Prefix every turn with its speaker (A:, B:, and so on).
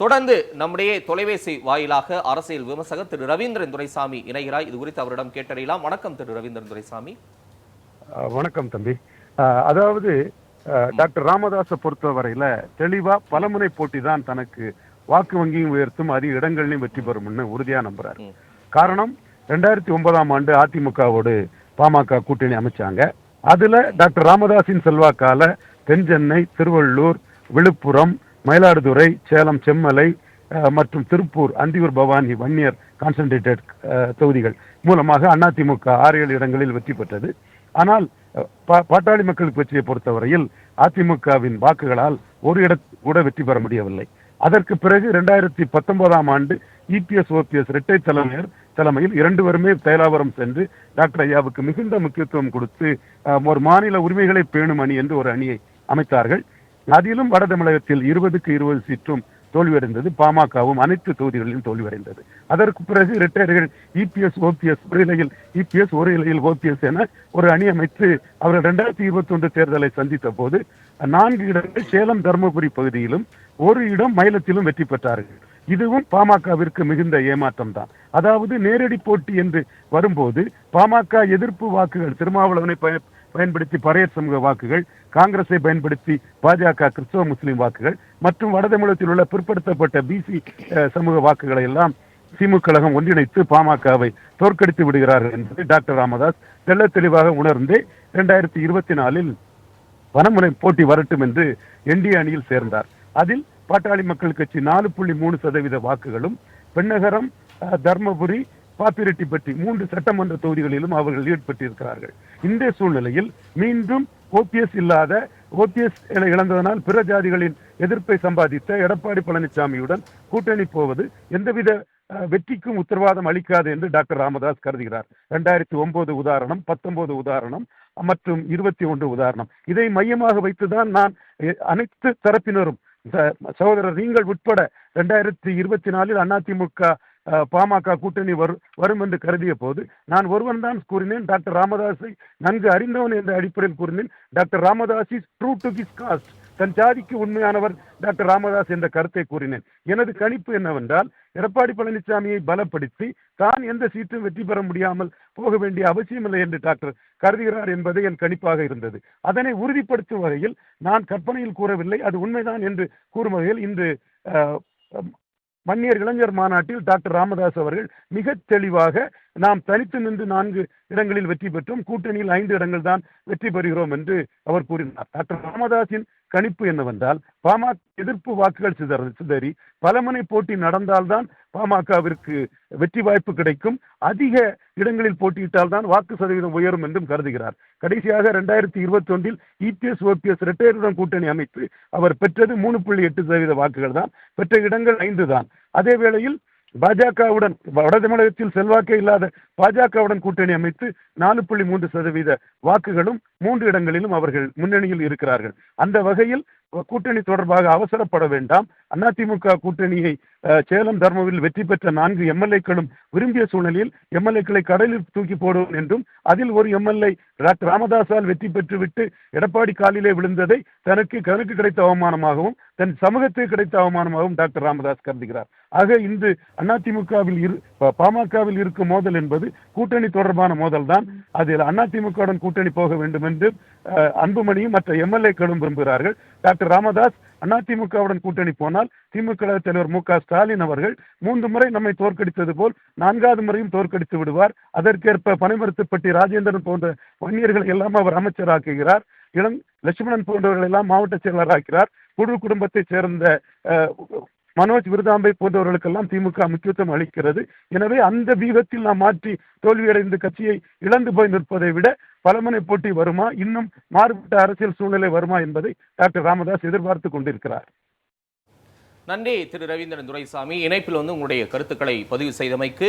A: தொடர்ந்து நம்முடைய தொலைபேசி வாயிலாக அரசியல் விமர்சகர் திரு ரவீந்திரன் துரைசாமி இணைகிறார். இது குறித்து அவரிடம் கேட்டறியலாம். வணக்கம் திரு ரவீந்திரன் துரைசாமி.
B: வணக்கம் தம்பி. அதாவது டாக்டர் ராமதாஸை பொறுத்தவரையில தெளிவா பலமுனை போட்டி தான் தனக்கு வாக்கு வங்கியும் உயர்த்தும் அதிக இடங்கள்லையும் வெற்றி பெறும்னு உறுதியா நம்புறாரு. காரணம் ரெண்டாயிரத்தி ஒன்பதாம் ஆண்டு அதிமுகவோடு பாமக கூட்டணி அமைச்சாங்க. அதுல டாக்டர் ராமதாஸின் செல்வாக்கால தென்சென்னை திருவள்ளூர் விழுப்புரம் மயிலாடுதுறை சேலம் செம்மலை மற்றும் திருப்பூர் அந்தியூர் பவானி வன்னியர் கான்சன்ட்ரேட்டட் தொகுதிகள் மூலமாக அதிமுக ஆறு ஏழு இடங்களில் வெற்றி பெற்றது. ஆனால் பாட்டாளி மக்கள் கட்சியை பொறுத்தவரையில் அதிமுகவின் வாக்குகளால் ஒரு இட கூட வெற்றி பெற முடியவில்லை. அதற்கு பிறகு இரண்டாயிரத்தி பத்தொன்பதாம் ஆண்டு இபிஎஸ் ஓபிஎஸ் இரட்டை தலைமையர் தலைமையில் இரண்டு பேருமே தைலாபுரம் சென்று டாக்டர் ஐயாவுக்கு மிகுந்த முக்கியத்துவம் கொடுத்து அஹ், ஒரு மாநில உரிமைகளை பேணும் அணி என்று ஒரு அணியை அமைத்தார்கள். அதிலும் வட தமிழகத்தில் இருபதுக்கு இருபது சீற்றும் தோல்வியடைந்தது. பாமகவும் அனைத்து தொகுதிகளிலும் தோல்வியடைந்தது. அதற்கு பிறகு ரிட்டையர்கள் இபிஎஸ் ஓபிஎஸ் ஒரு இலையில் இபிஎஸ் ஒரு இலையில் ஓபிஎஸ் என ஒரு அணி அமைத்து அவர்கள் இரண்டாயிரத்தி இருபத்தி ஒன்று தேர்தலை சந்தித்த போது நான்கு இடங்கள் சேலம் தருமபுரி பகுதியிலும் ஒரு இடம் மயிலத்திலும் வெற்றி பெற்றார்கள். இதுவும் பாமகவிற்கு மிகுந்த ஏமாற்றம் தான் அதாவது நேரடி போட்டி என்று வரும்போது பாமக எதிர்ப்பு வாக்குகள் திருமாவளவனை பய- பயன்படுத்தி பறையர் சமூக வாக்குகள் காங்கிரஸை பயன்படுத்தி பாஜக கிறிஸ்தவ முஸ்லிம் வாக்குகள் மற்றும் வடதமிழகத்தில் உள்ள பிற்படுத்தப்பட்ட பிசி சமூக வாக்குகளை எல்லாம் திமுக கழகம் ஒன்றிணைத்து பாமகவை தோற்கடித்து விடுகிறார்கள் என்பதை டாக்டர் ராமதாஸ் தெள்ளத் தெளிவாக உணர்ந்து இரண்டாயிரத்தி இருபத்தி நாலில் பணமுனை போட்டி வரட்டும் என்று என்டிஏ அணியில் சேர்ந்தார். அதில் பாட்டாளி மக்கள் கட்சி நாலு புள்ளி மூணு சதவீத வாக்குகளும் பெண்ணகரம் அஹ், தர்மபுரி பாப்பிரெட்டிப்பட்டி மூன்று சட்டமன்ற தொகுதிகளிலும் அவர்கள் ஈடுபட்டிருக்கிறார்கள். இந்த சூழ்நிலையில் மீண்டும் ஓபிஎஸ் இல்லாத ஓபிஎஸ் இழந்ததனால் பிற ஜாதிகளின் எதிர்ப்பை சம்பாதித்த எடப்பாடி பழனிசாமியுடன் கூட்டணி போவது எந்தவித வெற்றிக்கும் உத்தரவாதம் அளிக்காது என்று டாக்டர் ராமதாஸ் கருதுகிறார். ரெண்டாயிரத்தி ஒன்பது உதாரணம் பத்தொன்பது உதாரணம் மற்றும் இருபத்தி ஒன்று உதாரணம். இதை மையமாக வைத்துதான் நான் அனைத்து தரப்பினரும் ச- சகோதரர் நீங்கள் உட்பட ரெண்டாயிரத்தி இருபத்தி நாலில் அதிமுக பாமக கூட்டணி வரும் வரும் என்று கருதிய போது நான் ஒருவன் தான் கூறினேன் டாக்டர் ராமதாஸை நன்கு அறிந்தவன் என்ற அடிப்படையில் கூறினேன் doctor Ramadoss is true to his caste. தன் ஜாதிக்கு உண்மையானவர் டாக்டர் ராமதாஸ் என்ற கருத்தை கூறினேன். எனது கணிப்பு என்னவென்றால் எடப்பாடி பழனிசாமியை பலப்படுத்தி தான் எந்த சீட்டும் வெற்றி பெற முடியாமல் போக வேண்டிய அவசியமில்லை என்று டாக்டர் கருதுகிறார் என்பது என் கணிப்பாக இருந்தது. அதனை உறுதிப்படுத்தும் வகையில் நான் கற்பனையில் கூறவில்லை அது உண்மைதான் என்று கூறும் வகையில் இன்று மன்னியர் இளைஞர் மாநாட்டில் டாக்டர் ராமதாஸ் அவர்கள் மிக தெளிவாக நாம் தனித்து நின்று நான்கு இடங்களில் வெற்றி பெற்றோம். கூட்டணியில் ஐந்து இடங்கள் தான் வெற்றி பெறுகிறோம் என்று அவர் கூறினார். டாக்டர் ராமதாஸின் கணிப்பு என்னவென்றால் பாமக எதிர்ப்பு வாக்குகள் சிதற சிதறி பலமுனை போட்டி நடந்தால்தான் பாமகவிற்கு வெற்றி வாய்ப்பு கிடைக்கும். அதிக இடங்களில் போட்டியிட்டால் தான் வாக்கு சதவீதம் உயரும் என்றும் கருதுகிறார். கடைசியாக ரெண்டாயிரத்தி இருபத்தி ஒன்றில் இபிஎஸ் ஓபிஎஸ் ரிட்டையருடன் கூட்டணி அமைத்து அவர் பெற்றது மூணு புள்ளி எட்டு சதவீத வாக்குகள் தான் பெற்ற இடங்கள் ஐந்து தான் அதே வேளையில் பாஜகவுடன் வட தமிழகத்தில் செல்வாக்கே இல்லாத பாஜகவுடன் கூட்டணி அமைத்து நாலு புள்ளி மூன்று சதவீத வாக்குகளும் மூன்று இடங்களிலும் அவர்கள் முன்னணியில் இருக்கிறார்கள். அந்த வகையில் கூட்டணி தொடர்பாக அவசரப்பட வேண்டாம். அதிமுக கூட்டணியை சேலம் தர்மபுரியில் வெற்றி பெற்ற நான்கு எம்எல்ஏக்களும் விரும்பிய சூழ்நிலையில் எம்எல்ஏக்களை கடலில் தூக்கி போடுவோம் என்றும் அதில் ஒரு எம்எல்ஏ டாக்டர் வெற்றி பெற்றுவிட்டு எடப்பாடி காலிலே விழுந்ததை தனக்கு கணக்கு கிடைத்த அவமானமாகவும் தன் சமூகத்துக்கு கிடைத்த அவமானமாகவும் டாக்டர் ராமதாஸ் கருதுகிறார். ஆக இன்று அதிமுகவில் இரு பாமகவில் இருக்கும் மோதல் என்பது கூட்டணி தொடர்பான மோதல் தான் அதில் அதிமுகவுடன் கூட்டணி போக வேண்டும் என்று அன்புமணியும் மற்ற எம்எல்ஏக்களும் விரும்புகிறார்கள். டாக்டர் டாக்டர் ராமதாஸ் அதிமுகவுடன் கூட்டணி போனால் திமுக தலைவர் மு க ஸ்டாலின் அவர்கள் மூன்று முறை நம்மை தோற்கடித்தது போல் நான்காவது முறையும் தோற்கடித்து விடுவார். அதற்கேற்ப பனைமரத்துப்பட்டி ராஜேந்திரன் போன்ற வன்னியர்களை எல்லாம் அவர் அமைச்சராக்குகிறார். இளம் லட்சுமணன் போன்றவர்கள் எல்லாம் மாவட்ட செயலராக்கிறார். குழு குடும்பத்தைச் சேர்ந்த மனோஜ் விருதாம்பை போன்றவர்களுக்கெல்லாம் திமுக முக்கியத்துவம் அளிக்கிறது. எனவே அந்த வியூகத்தில் நாம் மாற்றி தோல்வியடைந்து கட்சியை இழந்து போய் நிற்பதை விட பலமுனை போட்டி வருமா? இன்னும் மாறுபட்ட அரசியல் சூழ்நிலை வருமா என்பதை டாக்டர் ராமதாஸ் எதிர்பார்த்து கொண்டிருக்கிறார்.
A: நன்றி திரு ரவீந்திரன் துரைசாமி. இணைப்பில் வந்து உங்களுடைய கருத்துக்களை பதிவு செய்தமைக்கு